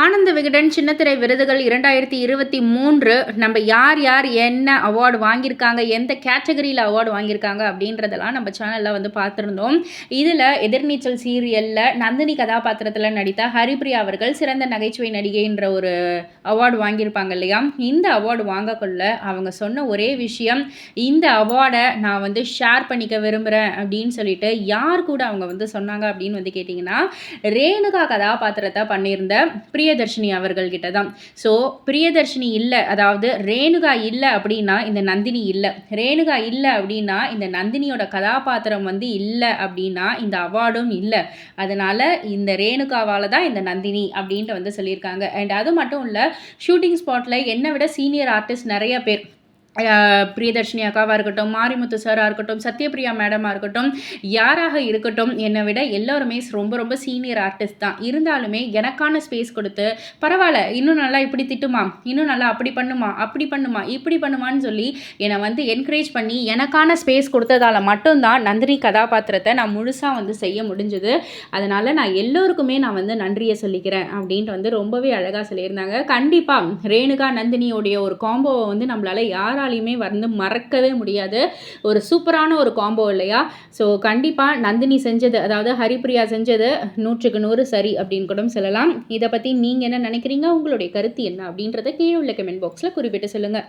ஆனந்த விகடன் சின்னத்திரை விருதுகள் இரண்டாயிரத்தி இருபத்தி மூன்று. நம்ம யார் யார் என்ன அவார்டு வாங்கியிருக்காங்க எந்த கேட்டகரியில் அவார்டு வாங்கியிருக்காங்க அப்படின்றதெல்லாம் நம்ம சேனலில் வந்து பார்த்துருந்தோம். இதில் எதிர்நீச்சல் சீரியலில் நந்தினி கதாபாத்திரத்தில் நடித்த ஹரிப்ரியா அவர்கள் சிறந்த நகைச்சுவை நடிகைன்ற ஒரு அவார்டு வாங்கியிருப்பாங்க இல்லையா? இந்த அவார்டு வாங்கக்குள்ள அவங்க சொன்ன ஒரே விஷயம் இந்த அவார்டை நான் வந்து ஷேர் பண்ணிக்க விரும்புகிறேன் அப்படின்னு சொல்லிட்டு யார் கூட அவங்க வந்து சொன்னாங்க அப்படின்னு வந்து கேட்டிங்கன்னா ரேணுகா கதாபாத்திரத்தை பண்ணியிருந்த பிரியதர்ஷினி அவர்கள்கிட்ட தான் ஸோ பிரியதர்ஷினி இல்லை அதாவது ரேணுகா இல்லை அப்படின்னா இந்த நந்தினி இல்லை. ரேணுகா இல்லை அப்படின்னா இந்த நந்தினியோட கதாபாத்திரம் வந்து இல்லை அப்படின்னா இந்த அவார்டும் இல்லை. அதனால் இந்த ரேணுகாவால் தான் இந்த நந்தினி அப்படின்ட்டு வந்து சொல்லியிருக்காங்க. அண்ட் அது மட்டும் இல்லை ஷூட்டிங் ஸ்பாட்டில் என்னை விட சீனியர் ஆர்டிஸ்ட் நிறைய பேர் பிரியதர்ஷினி அக்காவாக இருக்கட்டும் மாரிமுத்து சாராக இருக்கட்டும் சத்யபிரியா மேடமாக இருக்கட்டும் யாராக இருக்கட்டும் என்னை விட எல்லோருமே ரொம்ப ரொம்ப சீனியர் ஆர்டிஸ்ட் தான். இருந்தாலுமே எனக்கான ஸ்பேஸ் கொடுத்து பரவாயில்ல இன்னும் நல்லா இப்படி திட்டுமா இன்னும் நல்லா அப்படி பண்ணுமா அப்படி பண்ணுமா இப்படி பண்ணுமான்னு சொல்லி என்னை வந்து என்கரேஜ் பண்ணி எனக்கான ஸ்பேஸ் கொடுத்ததால் மட்டும்தான் நந்தினி கதாபாத்திரத்தை நான் முழுசாக வந்து செய்ய முடிஞ்சது. அதனால் நான் எல்லோருக்குமே நான் வந்து நன்றியை சொல்லிக்கிறேன் அப்படின்ட்டு வந்து ரொம்பவே அழகாக சொல்லியிருந்தாங்க. கண்டிப்பாக ரேணுகா நந்தினியோடைய ஒரு காம்போவை வந்து நம்மளால் யாரால் யாராலையுமே வந்து மறக்கவே முடியாது. ஒரு சூப்பரான ஒரு காம்போ இல்லையா? ஸோ கண்டிப்பாக நந்தினி செஞ்சது அதாவது ஹரிப்ரியா செஞ்சது நூற்றுக்கு நூறு சரி அப்படின்னு கூட சொல்லலாம். இதை பற்றி நீங்கள் என்ன நினைக்கிறீங்க? உங்களுடைய கருத்து என்ன அப்படின்றத கீழே உள்ள கமெண்ட் பாக்ஸில் குறிப்பிட்டு சொல்லுங்கள்